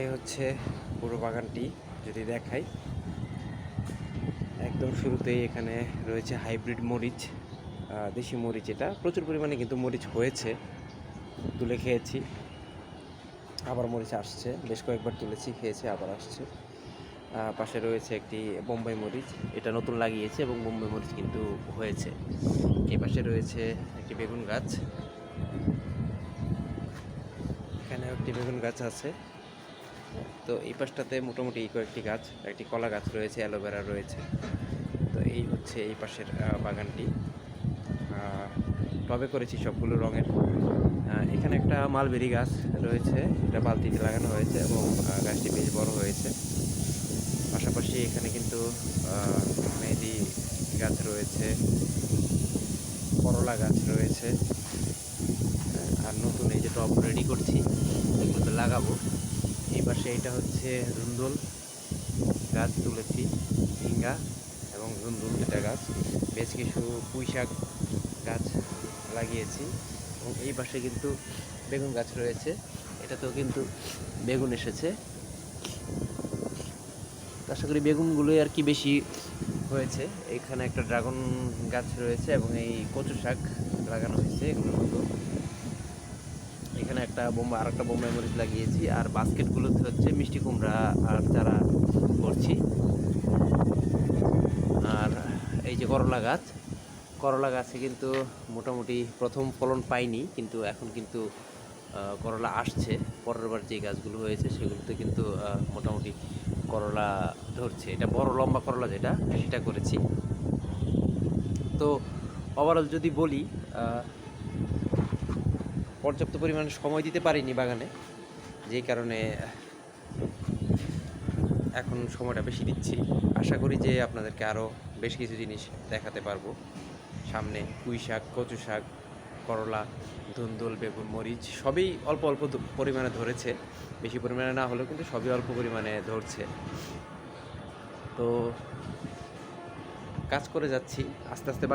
এই হচ্ছে পুরো বাগানটি যদি দেখাই। একদম শুরুতেই এখানে রয়েছে হাইব্রিড মরিচ দেশি মরিচ এটা। প্রচুর পরিমাণে কিন্তু মরিচ হয়েছে, তুলে খেয়েছি। আবার মরিচ আসছে, বেশ কয়েকবার তুলেছি, খেয়েছি, আবার আসছে। পাশে রয়েছে একটি বোম্বাই মরিচ, এটা নতুন লাগিয়েছে এবং বোম্বাই মরিচ কিন্তু হয়েছে। এই পাশে রয়েছে একটি বেগুন গাছ। এখানে একটি বেগুন গাছ আছে। তো এই পাশটাতে মোটামুটি কয়েকটি গাছ, একটি কলা গাছ রয়েছে অ্যালোভেরা রয়েছে। তো এই হচ্ছে এই পাশের বাগানটি। টবে করেছি সবগুলো রঙের। এখানে একটা মালবেরি গাছ রয়েছে, এটা বালতিতে লাগানো হয়েছে এবং গাছটি বেশ বড় হয়েছে। পাশাপাশি এখানে কিন্তু মেহেদি গাছ রয়েছে, করলা গাছ রয়েছে। আর নতুন এই যে টব রেডি করছি, এগুলোতে লাগাবো। পাশে এটা হচ্ছে ধুন্দুল গাছ তুলেছি ঝিঙ্গা এবং ধুন্দুল দুটা গাছ। বেশ কিছু পুঁই শাক গাছ লাগিয়েছি এবং এই পাশে কিন্তু বেগুন গাছ রয়েছে। এটাতেও কিন্তু বেগুন এসেছে। আশা করি বেগুনগুলোই আর কি বেশি হয়েছে। এখানে একটা ড্রাগন গাছ রয়েছে এবং এই কচু শাক লাগানো হয়েছে এগুলোর মতো। এখানে একটা বোম্বা আর একটা বোম্বাই মরিচ লাগিয়েছি। আর বাস্কেটগুলোতে হচ্ছে মিষ্টি কুমড়া আর চারা করছি। আর এই যে করলা গাছ, করলা গাছে কিন্তু মোটামুটি প্রথম ফলন পাইনি, কিন্তু এখন কিন্তু করলা আসছে। পরের বার যে গাছগুলো হয়েছে সেগুলোতে কিন্তু মোটামুটি করলা ধরছে। এটা বড় লম্বা করলা যেটা, সেটা করেছি। তো ওভারঅল যদি বলি পর্যাপ্ত পরিমাণে সময় দিতে পারিনি বাগানে, যেই কারণে এখন সময়টা বেশি দিচ্ছি। আশা করি যে আপনাদেরকে আরও বেশ কিছু জিনিস দেখাতে পারব। সামনে পুঁই শাক, কচু শাক, করলা, ধুন্দুল, বেগুন, মরিচ, সবই অল্প অল্প পরিমাণে ধরেছে। বেশি পরিমাণে না হলেও কিন্তু সবই অল্প পরিমাণে ধরছে। তো কাজ করে যাচ্ছি, আস্তে আস্তে